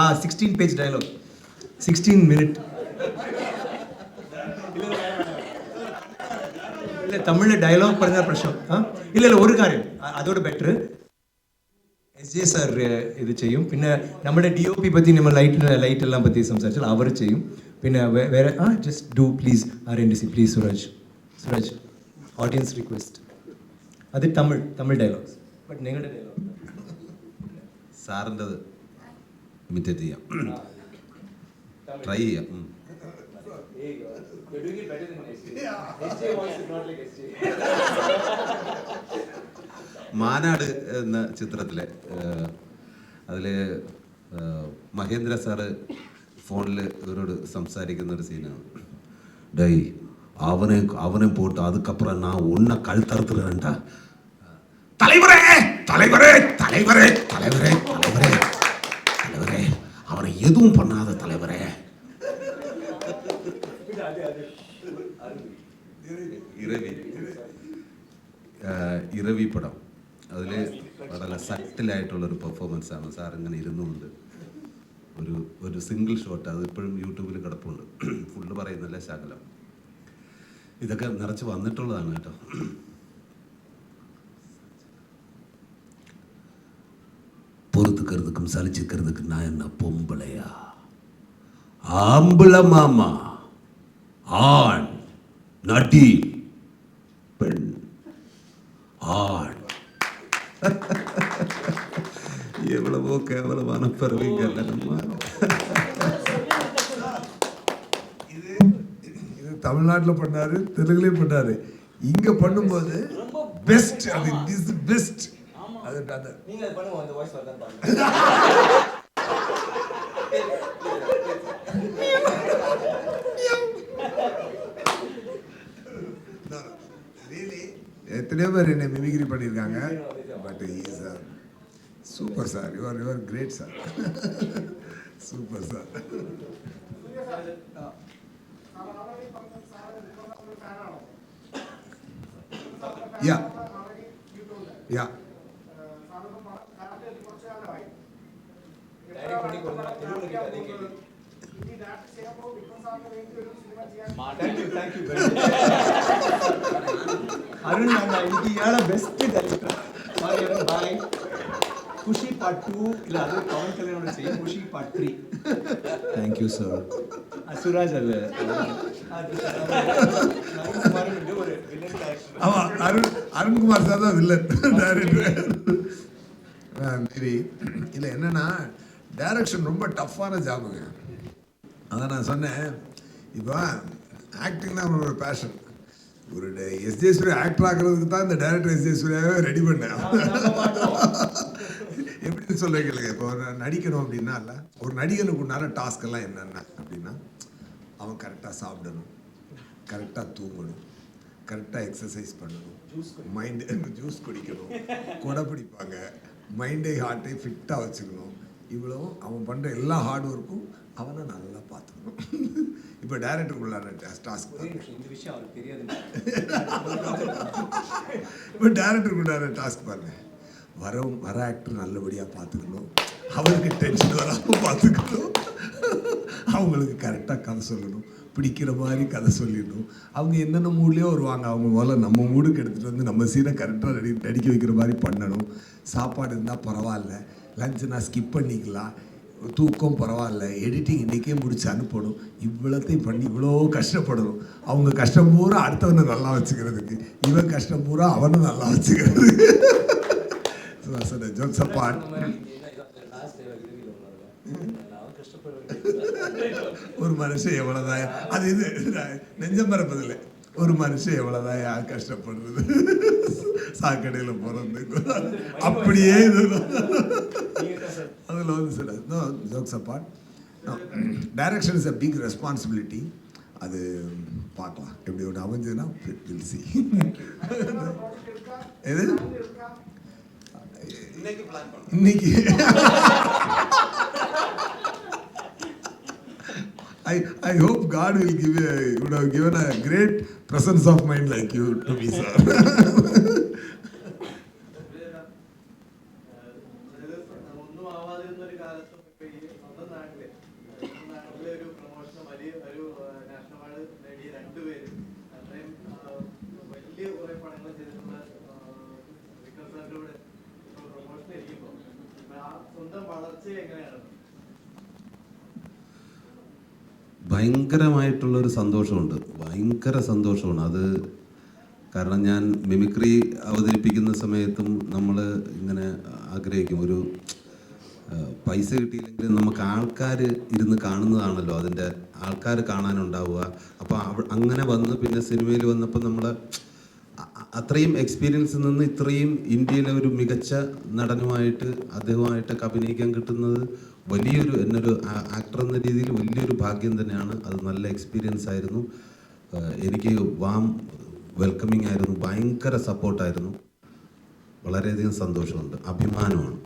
ஆ sixteen page dialogue sixteen minute இல்ல தமிழ்ல dialogue പറഞ്ഞാൽ പ്രശ്നം ആ ഇല്ല ഇല്ല ഒരു കാര്യം അ- അതോട് ബെറ്റർ എസ് ജെ സാർ ഇത് ചെയ്യും പിന്നെ നമ്മുടെ ഡി ഒ പി പറ്റി നമ്മൾ ലൈറ്റ് ലൈറ്റ് എല്ലാം പറ്റി സംസാരിച്ചാൽ അവർ ചെയ്യും പിന്നെ വേ- വേറെ ആ just do please R N D C please Suraj Suraj audience request അത് തമിഴ് തമിഴ് ഡയലോഗ്സ് ബട്ട് നിങ്ങളുടെ ഡയലോഗ് സാറിൻ്റെത് ഇമിറ്റേറ്റ് ചെയ്യാം ട്രൈ ചെയ്യാം ഉം. മാനാട് എന്ന ചിത്രത്തിലെ അതിൽ മഹേന്ദ്ര സാറ് ഫോണിൽ ഇവരോട് സംസാരിക്കുന്ന ഒരു സീനാണ് ഡൈ അവനെ അവനെ போட்டு அதுக்கப்புறம் நான் உன்னை கழுத்தறுத்துறேன்டா தலைவரே தலைவரே தலைவரே தலைவரே எதுவும் பண்ணாத தலைவரே ഇരവി ആഹ് ഇരവി പടം അതിൽ വളരെ സട്ടിലായിട്ടുള്ളൊരു പെർഫോമൻസ് ആണ് സാർ ഇങ്ങനെ ഇരുന്നുകൊണ്ട് ഒരു ഒരു സിംഗിൾ ഷോട്ട് അത് ഇപ്പോഴും യൂട്യൂബിൽ കിടപ്പുണ്ട് ഫുള്ള് പറയുന്നില്ല ശകലം ഇതൊക്കെ നിറച്ച് വന്നിട്ടുള്ളതാണ് കേട്ടോ பொறுத்துக்கிறதுக்கும் சலிச்சுக்கிறதுக்கு நான் என்ன பொம்பளையா? ஆம்பளை மாமா ஆண் நடி பெண் ஆண். எவ்வளவோ கேவலமான பிறவிங்க நம்ம. இது தமிழ்நாட்டில் பண்ணாரு தெலுங்குலேயும் பண்ணாரு. இங்க பண்ணும்போது பெஸ்ட் அது இஸ் பெஸ்ட் அது அது நீங்க அது பண்ணுங்க அந்த வாய்ஸ் வரதான் பாருங்க. ரியலி எத்தனையோ பேர் என்னை மிமிக்ரி பண்ணியிருக்காங்க. But is super sir your your great sir super sir yeah yeah Arun ನನ್ನ ಇಂಡಿಯಾಳ best director bye Arun bye Khushi part two ಇಲ್ಲ ಅದು Pavan Kalyan same Khushi part three thank you sir Suraj ಅಲ್ಲ ಅವ Arun Arun Kumar sir villain director சரி இல்லை என்னன்னா direction ரொம்ப டஃப்பான ஜாபுங்க அதான் நான் சொன்னேன். இப்போ ஆக்டிங் தான் ஒரு பேஷன் ஒரு எஸ் ஜே சூர்யா ஆக்டர் ஆக்குறதுக்கு தான் இந்த டைரக்டர் எஸ் ஜே சூர்யாவே ரெடி பண்ணேன். எப்படின்னு சொல்ல கேளுங்க. இப்போ ஒரு நடிக்கணும் அப்படின்னா இல்லை ஒரு நடிகனுக்கு உண்டான டாஸ்க் எல்லாம் என்னென்ன அப்படின்னா அவன் கரெக்டாக சாப்பிடணும் கரெக்டாக தூங்கணும் கரெக்டாக எக்ஸசைஸ் பண்ணணும். மைண்டு ஜூஸ் குடிக்கணும். கொடை பிடிப்பாங்க. மைண்டை ஹார்ட்டை ஃபிட்டாக வச்சுக்கணும். இவ்வளோ அவன் பண்ணுற எல்லா ஹார்ட் ஒர்க்கும் அவனை நல்லா பார்த்துக்கணும். இப்போ டேரக்டருக்குள்ளான டாஸ்க் இந்த விஷயம் அவருக்கு தெரியாது. இப்போ டேரக்டருக்குள்ளான டாஸ்க் பாருங்க. வர வர ஆக்டர் நல்லபடியாக பார்த்துக்கணும். அவருக்கு டென்ஷன் வராமல் பார்த்துக்கணும். அவங்களுக்கு கரெக்டாக கதை சொல்லணும். பிடிக்கிற மாதிரி கதை சொல்லிடணும். அவங்க என்னென்ன மூட்லேயோ வருவாங்க. அவங்க முதல்ல நம்ம மூடுக்கு எடுத்துகிட்டு வந்து நம்ம சீனை கரெக்டாக நடி நடிக்க வைக்கிற மாதிரி பண்ணணும். சாப்பாடு இருந்தால் பரவாயில்ல. லஞ்சு நான் ஸ்கிப் பண்ணிக்கலாம். தூக்கம் பரவாயில்ல. எடிட்டிங் இன்றைக்கே முடிச்சு அனுப்பணும். இவ்வளோத்தையும் பண்ணி இவ்வளோ கஷ்டப்படணும். அவங்க கஷ்டம் பூரா அடுத்தவனை நல்லா வச்சுக்கிறதுக்கு. இவன் கஷ்டம் பூரா அவனை நல்லா வச்சுக்கிறதுக்கு. ஜோக்ஸ் அப்பார்ட் ஒரு மனுஷன் எவ்வளோதான் அது இது நெஞ்சம் மறப்பதில்லை ஒரு மனுஷன் எவ்வளோதான் யார் கஷ்டப்படுறது? சாக்கடையில் பிறந்து. அப்படியே இது. அதில் வந்து no jokes apart direction is a big responsibility அது பார்க்கலாம். எப்படி ஒன்று அமைஞ்சதுன்னா வில் சி எது இன்னைக்கு. I, I hope God will give a, would have given a great presence of mind like you to me, sir. ഭയങ്കരമായിട്ടുള്ളൊരു സന്തോഷമുണ്ട്. ഭയങ്കര സന്തോഷമാണ്. അത് കാരണം ഞാൻ മിമിക്രി അവതരിപ്പിക്കുന്ന സമയത്തും നമ്മൾ ഇങ്ങനെ ആഗ്രഹിക്കും. ഒരു പൈസ കിട്ടിയില്ലെങ്കിലും നമുക്ക് ആൾക്കാർ ഇരുന്ന് കാണുന്നതാണല്ലോ അതിന്റെ ആൾക്കാർ കാണാനുണ്ടാവുക. അപ്പോൾ അങ്ങനെ വന്ന് പിന്നെ സിനിമയിൽ വന്നപ്പോൾ നമ്മൾ അത്രയും എക്സ്പീരിയൻസിൽ നിന്ന് ഇത്രയും ഇന്ത്യയിലെ ഒരു മികച്ച നടനുമായിട്ട് അദ്ദേഹമായിട്ടൊക്കെ അഭിനയിക്കാൻ കിട്ടുന്നത് വലിയൊരു എന്നൊരു ആക്ടർ എന്ന രീതിയിൽ വലിയൊരു ഭാഗ്യം തന്നെയാണ്. അത് നല്ല എക്സ്പീരിയൻസ് ആയിരുന്നു. എനിക്ക് വാം വെൽക്കമിങ് ആയിരുന്നു. ഭയങ്കര സപ്പോർട്ടായിരുന്നു വളരെയധികം സന്തോഷമുണ്ട്. അഭിമാനമാണ്.